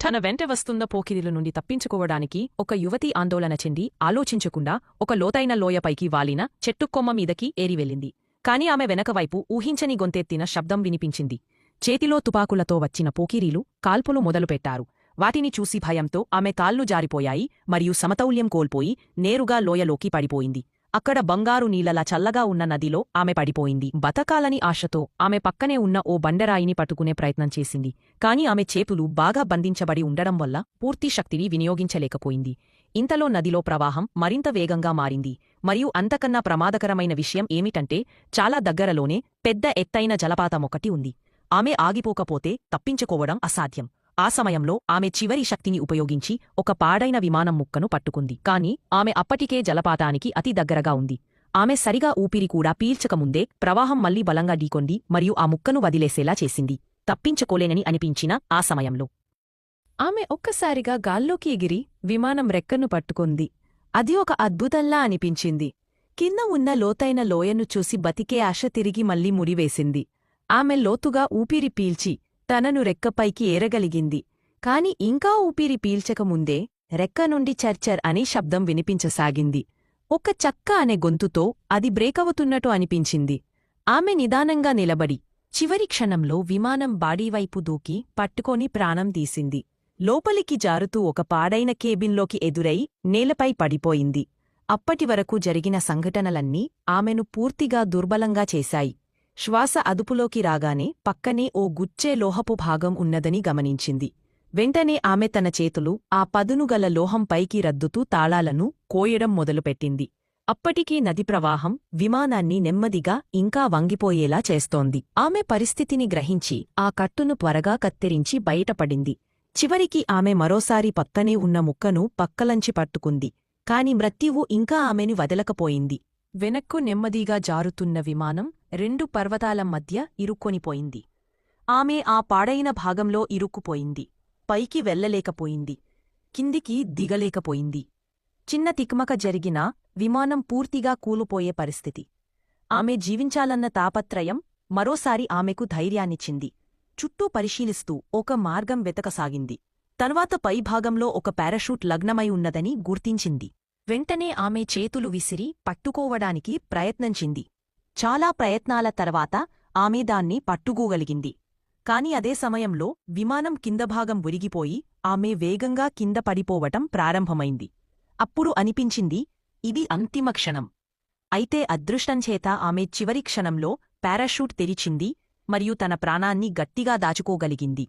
తన వెంట వస్తున్న పోకిరిల నుండి తప్పించుకోవడానికి ఒక యువతి ఆందోళన చెంది ఆలోచించకుండా ఒక లోతైన లోయపైకి వాలిన చెట్టుకొమ్మ మీదకి ఏరివెళ్ళింది కాని ఆమె వెనకవైపు ఊహించని గొంతెత్తిన శబ్దం వినిపించింది. చేతిలో తుపాకులతో వచ్చిన పోకిరీలు కాల్పులు మొదలుపెట్టారు. వాటిని చూసి భయంతో ఆమె కాళ్ళు జారిపోయాయి మరియు సమతౌల్యం కోల్పోయి నేరుగా లోయలోకి పడిపోయింది. అక్కడ బంగారు నీలలా చల్లగా ఉన్న నదిలో ఆమె పడిపోయింది. బతకాలని ఆశతో ఆమె పక్కనే ఉన్న ఓ బండరాయిని పట్టుకునే ప్రయత్నం చేసింది. కాని ఆమె చేతులు బాగా బంధించబడి ఉండడం వల్ల పూర్తి శక్తిని వినియోగించలేకపోయింది. ఇంతలో నదిలో ప్రవాహం మరింత వేగంగా మారింది. మరియు అంతకన్నా ప్రమాదకరమైన విషయం ఏమిటంటే చాలా దగ్గరలోనే పెద్ద ఎత్తైన జలపాతమొకటి ఉంది. ఆమె ఆగిపోకపోతే తప్పించుకోవడం అసాధ్యం. ఆ సమయంలో ఆమె చివరి శక్తిని ఉపయోగించి ఒక పాడైన విమానం ముక్కను పట్టుకుంది. కాని ఆమె అప్పటికే జలపాతానికి అతి దగ్గరగా ఉంది. ఆమె సరిగా ఊపిరి కూడా పీల్చకముందే ప్రవాహం మళ్ళీ బలంగా ఢీకొంది మరియు ఆ ముక్కను వదిలేసేలా చేసింది. తప్పించుకోలేనని అనిపించిన ఆ సమయంలో ఆమె ఒక్కసారిగా గాల్లోకి ఎగిరి విమానం రెక్కను పట్టుకుంది. అది ఒక అద్భుతంలా అనిపించింది. కింద ఉన్న లోతైన లోయను చూసి బతికే ఆశ తిరిగి మళ్ళీ ముడివేసింది. ఆమె లోతుగా ఊపిరి పీల్చి తనను రెక్కపైకి ఏరగలిగింది. కాని ఇంకా ఊపిరి పీల్చకముందే రెక్క నుండి చర్చర్ అనే శబ్దం వినిపించసాగింది. ఒక చక్క అనే గొంతుతో అది బ్రేకవుతున్నట్టు అనిపించింది. ఆమె నిదానంగా నిలబడి చివరి క్షణంలో విమానం బాడీవైపు దూకి పట్టుకొని ప్రాణం తీసింది. లోపలికి జారుతూ ఒక పాడైన కేబిన్లోకి ఎదురై నేలపై పడిపోయింది. అప్పటివరకు జరిగిన సంఘటనలన్నీ ఆమెను పూర్తిగా దుర్బలంగా చేశాయి. శ్వాస అదుపులోకి రాగానే పక్కనే ఓ గుచ్చే లోహపు భాగం ఉన్నదని గమనించింది. వెంటనే ఆమె తన చేతులు ఆ పదునుగల లోహం పైకి రద్దుతూ తాళాలను కోయడం మొదలుపెట్టింది. అప్పటికీ నది ప్రవాహం విమానాన్ని నెమ్మదిగా ఇంకా వంగిపోయేలా చేస్తోంది. ఆమె పరిస్థితిని గ్రహించి ఆ కట్టును త్వరగా కత్తిరించి బయటపడింది. చివరికి ఆమె మరోసారి పక్కనే ఉన్న ముక్కను పక్కలంచి పట్టుకుంది. కాని మృత్యువు ఇంకా ఆమెను వదలకపోయింది. వెనక్కు నెమ్మదిగా జారుతున్న విమానం రెండు పర్వతాల మధ్య ఇరుక్కొనిపోయింది. ఆమె ఆ పాడైన భాగంలో ఇరుక్కుపోయింది. పైకి వెళ్ళలేకపోయింది కిందికి దిగలేకపోయింది. చిన్న తిక్మక జరిగినా విమానం పూర్తిగా కూలిపోయే పరిస్థితి. ఆమె జీవించాలన్న తాపత్రయం మరోసారి ఆమెకు ధైర్యాన్నిచ్చింది. చుట్టూ పరిశీలిస్తూ ఒక మార్గం వెతకసాగింది. తర్వాత పైభాగంలో ఒక పారాషూట్ లగ్నమై ఉన్నదని గుర్తించింది. వెంటనే ఆమె చేతులు విసిరి పట్టుకోవడానికి ప్రయత్నించింది. చాలా ప్రయత్నాల తర్వాత ఆమె దాన్ని పట్టుకోగలిగింది. కాని అదే సమయంలో విమానం కిందభాగం ఉరిగిపోయి ఆమె వేగంగా కింద పడిపోవటం ప్రారంభమైంది. అప్పుడు అనిపించింది ఇది అంతిమ క్షణం. అయితే అదృష్టంచేత ఆమె చివరి క్షణంలో పారాషూట్ తెరిచింది మరియు తన ప్రాణాన్ని గట్టిగా దాచుకోగలిగింది.